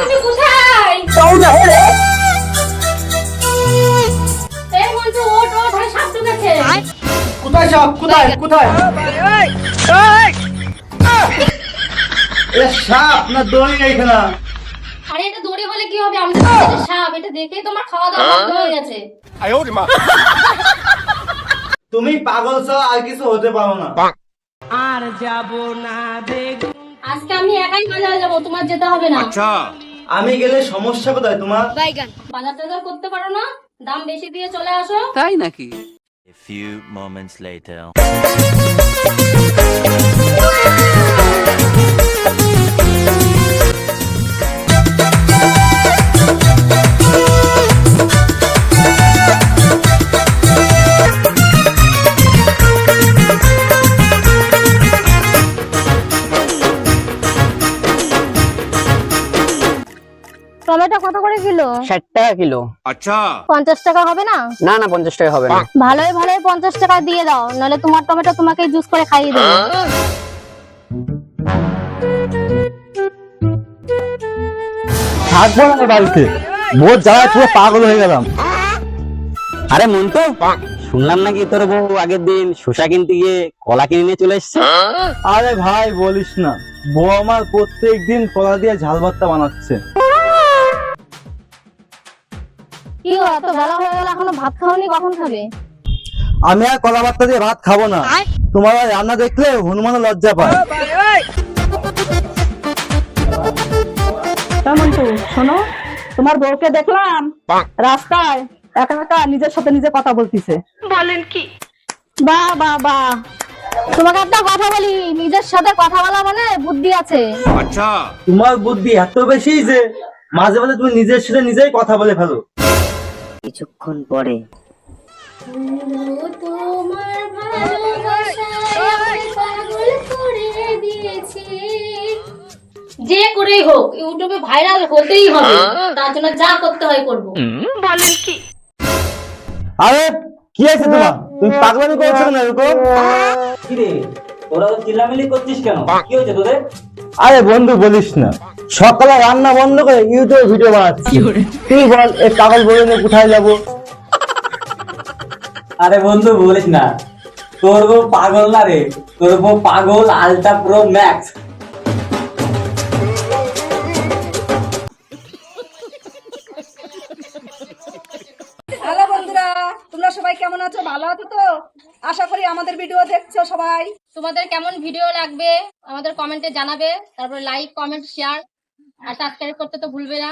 হ্যাঁ। হ্যাঁ? তুমি পাগল আর কিছু হতে পারো না। আর যাব না দেখ আজকে আমি একাই বাজারে যাব তোমার যেতে হবে না। আচ্ছা। আমি গেলে সমস্যা কোথায়? তোমার বাজার টাজার করতে পারো না? দাম বেশি দিয়ে চলে আসো। তাই নাকি? A few moments later. Tomato কত করে কিলো? ষাট টাকা কিলো। পঞ্চাশ টাকা হবে না? না না পঞ্চাশ টাকা হবে না। ভালোই ভালোই পঞ্চাশ টাকা দিয়ে দাও নাহলে তোমার টমেটো তোমাকে জুস করে খাইয়ে দেবো। থাকব না বাড়িতে। বোধ জ্বালায় পুরো পাগল হয়ে গেলাম। আরে মন্টু শুনলাম নাকি তোর বউ আগের দিন শসা কিনতে গিয়ে কলা কিনে নিয়ে চলে এসছে? আরে ভাই বলিস না। বউ আমার প্রত্যেক দিন কলা দিয়ে ঝাল ভাতটা বানাচ্ছে। কি এত বেলা হয়ে গেল এখনও ভাত খাওনি কখন খাবে? আমি আর কলা ভাতটা দিয়ে ভাত খাব না। তোমার রান্না দেখলে হনুমান লজ্জা পায়। শোনো তোমার বউকে দেখলাম রাস্তায় একা একা নিজের সাথে নিজে কথা বলতিছে। বাহ বাহ বাহ তোমাকে একটা কথা বলি নিজের সাথে কথা বলা মানে বুদ্ধি আছে। তোমার বুদ্ধি এত বেশি যে মাঝে মাঝে তুমি নিজের সাথে নিজেই কথা বলে ফেলো। কিছুক্ষণ পরে। তোমার যে করেই হোক ইউটিউবে ভাইরাল হতেই হবে। তার জন্য যা করতে হয় করব। আরে কি আছে তোমার? তুমি পাগলামি করছ না এরকম তোরা চিল্লামিল্লি করছিস কেন? কি হয়েছে তোদের? আরে বন্ধু বলিস না। সকালে রান্না বন্ধ করে ইউটিউবে ভিডিও বানাচ্ছি। তুই বল এই পাগল বলে নিয়ে কোথায় যাব? আরে বন্ধু বলিস না। তোর বউ পাগল না রে। তোর বউ পাগল আলট্রা প্রো ম্যাক্স হ্যালো বন্ধুরা তোমরা সবাই কেমন আছো? ভালো আছো তো? আশা করি আমাদের ভিডিও দেখছ সবাই। তোমাদের কেমন ভিডিও লাগবে? আমাদের কমেন্টে জানাবে তারপরে লাইক কমেন্ট শেয়ার আর সাবস্ক্রাইব করতে তো ভুলবে না।